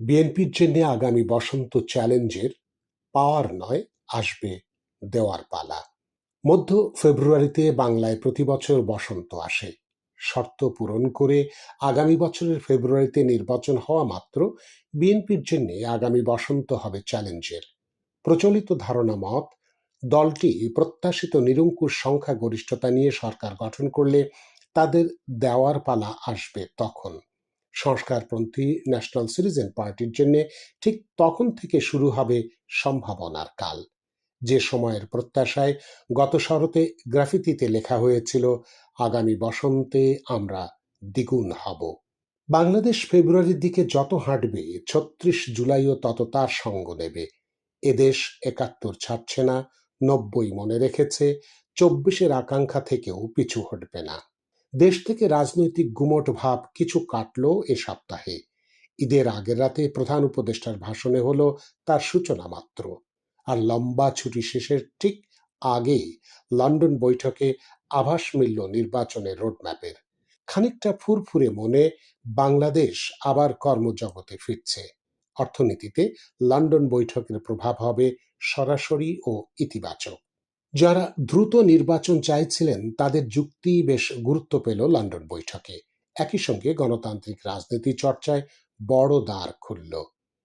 বিএনপির জন্য আগামী বসন্ত চ্যালেঞ্জের পাওয়ার নয়, আসবে দেওয়ার পালা। মধ্য ফেব্রুয়ারিতে বাংলায় প্রতি বছর বসন্ত আসে। শর্ত পূরণ করে আগামী বছরের ফেব্রুয়ারিতে নির্বাচন হওয়া মাত্র বিএনপির জন্য আগামী বসন্ত হবে চ্যালেঞ্জের। প্রচলিত ধারণা মত, দলটি প্রত্যাশিত নিরঙ্কুশ সংখ্যাগরিষ্ঠতা নিয়ে সরকার গঠন করলে তাদের দেওয়ার পালা আসবে তখন। সংস্কারপন্থী ন্যাশনাল সিটিজেন পার্টির জন্য ঠিক তখন থেকে শুরু হবে সম্ভাবনার কাল। যে সময়ের প্রত্যাশায় গত শরতে গ্রাফিতিতে লেখা হয়েছিল, আগামী বসন্তে আমরা দ্বিগুণ হব। বাংলাদেশ ফেব্রুয়ারির দিকে যত হাঁটবে, ছত্রিশ জুলাইও তত তার সঙ্গ নেবে। এদেশ একাত্তর ছাড়ছে না, নব্বই মনে রেখেছে, চব্বিশের আকাঙ্ক্ষা থেকেও পিছু হটবে না। দেশ থেকে রাজনৈতিক গুমট ভাব কিছু কাটল এ সপ্তাহে। ঈদের আগের রাতে প্রধান উপদেষ্টার ভাষণে হল তার সূচনা মাত্র। আর লম্বা ছুটি শেষের ঠিক আগে লন্ডন বৈঠকে আভাস মিলল নির্বাচনের রোডম্যাপের। খানিকটা ফুরফুরে মনে বাংলাদেশ আবার কর্মজগতে ফিরছে। অর্থনীতিতে লন্ডন বৈঠকের প্রভাব হবে সরাসরি ও ইতিবাচক। যারা দ্রুত নির্বাচন চাইছিলেন, তাদের যুক্তি বেশ গুরুত্ব পেল লন্ডন বৈঠকে। একই সঙ্গে গণতান্ত্রিক রাজনীতি চর্চায় বড় দ্বার খুলল।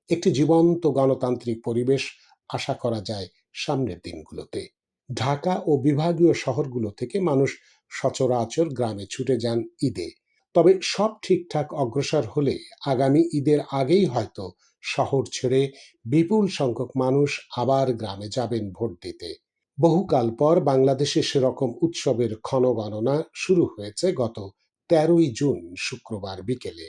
একটি জীবন্ত গণতান্ত্রিক পরিবেশ আশা করা যায় সামনের দিনগুলোতে। ঢাকা ও বিভাগীয় শহরগুলো থেকে মানুষ সচরাচর গ্রামে ছুটে যান ঈদে। তবে সব ঠিকঠাক অগ্রসর হলে আগামী ঈদের আগেই হয়তো শহর ছেড়ে বিপুল সংখ্যক মানুষ আবার গ্রামে যাবেন ভোট দিতে। বহুকাল পর বাংলাদেশে সেরকম উৎসবের ক্ষণগণনা শুরু হয়েছে গত তেরোই জুন শুক্রবার বিকেলে।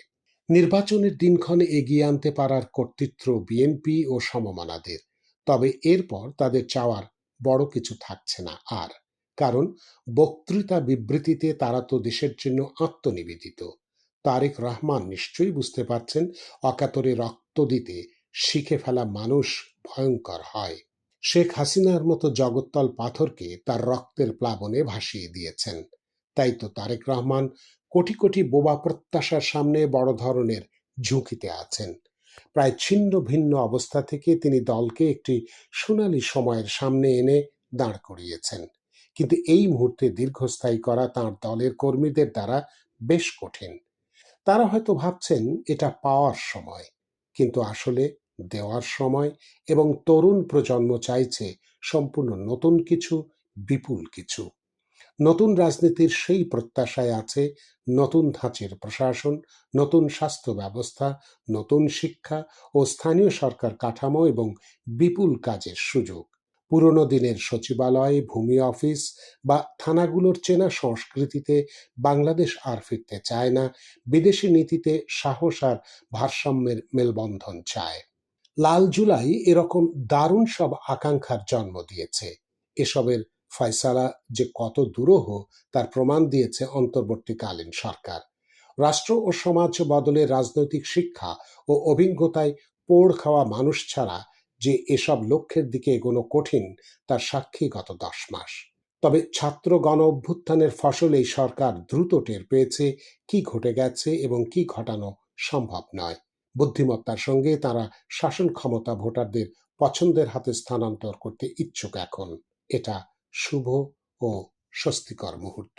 নির্বাচনের দিনক্ষণে এগিয়ে আনতে পারার কর্তৃত্ব বিএনপি ও সমমানাদের। তবে এরপর তাদের চাওয়ার বড় কিছু থাকছে না আর। কারণ বক্তৃতা বিবৃতিতে তারা তো দেশের জন্য আত্মনিবেদিত। তারেক রহমান নিশ্চয়ই বুঝতে পারছেন, অকাতরে রক্ত দিতে শিখে ফেলা মানুষ ভয়ঙ্কর হয়। শেখ হাসিনার মতো জগত্তল পাথরকে তার রক্তের প্লাবনে ভাসিয়ে দিয়েছেন। তাই তো তারেক রহমান কোটি কোটি বোবা প্রত্যাশার সামনে বড় ধরনের ঝুঁকিতে আছেন। প্রায় ছিন্ন ভিন্ন অবস্থা থেকে তিনি দলকে একটি সোনালী সময়ের সামনে এনে দাঁড় করিয়েছেন। কিন্তু এই মুহূর্তে দীর্ঘস্থায়ী করা তার দলের কর্মীদের দ্বারা বেশ কঠিন। তারা হয়তো ভাবছেন, এটা পাওয়ার সময়। কিন্তু আসলে দেওয়ার সময় এবং তরুণ প্রজন্ম চাইছে সম্পূর্ণ নতুন কিছু, বিপুল কিছু। নতুন রাজনীতির সেই প্রত্যাশায় আছে নতুন ধাঁচের প্রশাসন, নতুন স্বাস্থ্য ব্যবস্থা, নতুন শিক্ষা ও স্থানীয় সরকার কাঠামো এবং বিপুল কাজের সুযোগ। পুরনো দিনের সচিবালয়, ভূমি অফিস বা থানাগুলোর চেনা সংস্কৃতিতে বাংলাদেশ আর ফিরতে চায় না, বিদেশি নীতিতে সাহস আর ভারসাম্যের মেলবন্ধন চায়। লাল জুলাই এরকম দারুণ সব আকাঙ্ক্ষার জন্ম দিয়েছে। এসবের ফয়সালা যে কত দুরূহ, তার প্রমাণ দিয়েছে অন্তর্বর্তীকালীন সরকার। রাষ্ট্র ও সমাজ বদলে রাজনৈতিক শিক্ষা ও অভিজ্ঞতায় পোড় খাওয়া মানুষ ছাড়া যে এসব লক্ষ্যের দিকে এগোনো কঠিন, তার সাক্ষী গত দশ মাস। তবে ছাত্র গণ অভ্যুত্থানের ফসল এই সরকার দ্রুত টের পেয়েছে কি ঘটে গেছে এবং কি ঘটানো সম্ভব নয়। বুদ্ধিমত্তার সঙ্গে তারা শাসন ক্ষমতা ভোটারদের পছন্দের হাতে স্থানান্তর করতে ইচ্ছুক এখন। এটা শুভ ও স্বস্তিকর মুহূর্ত।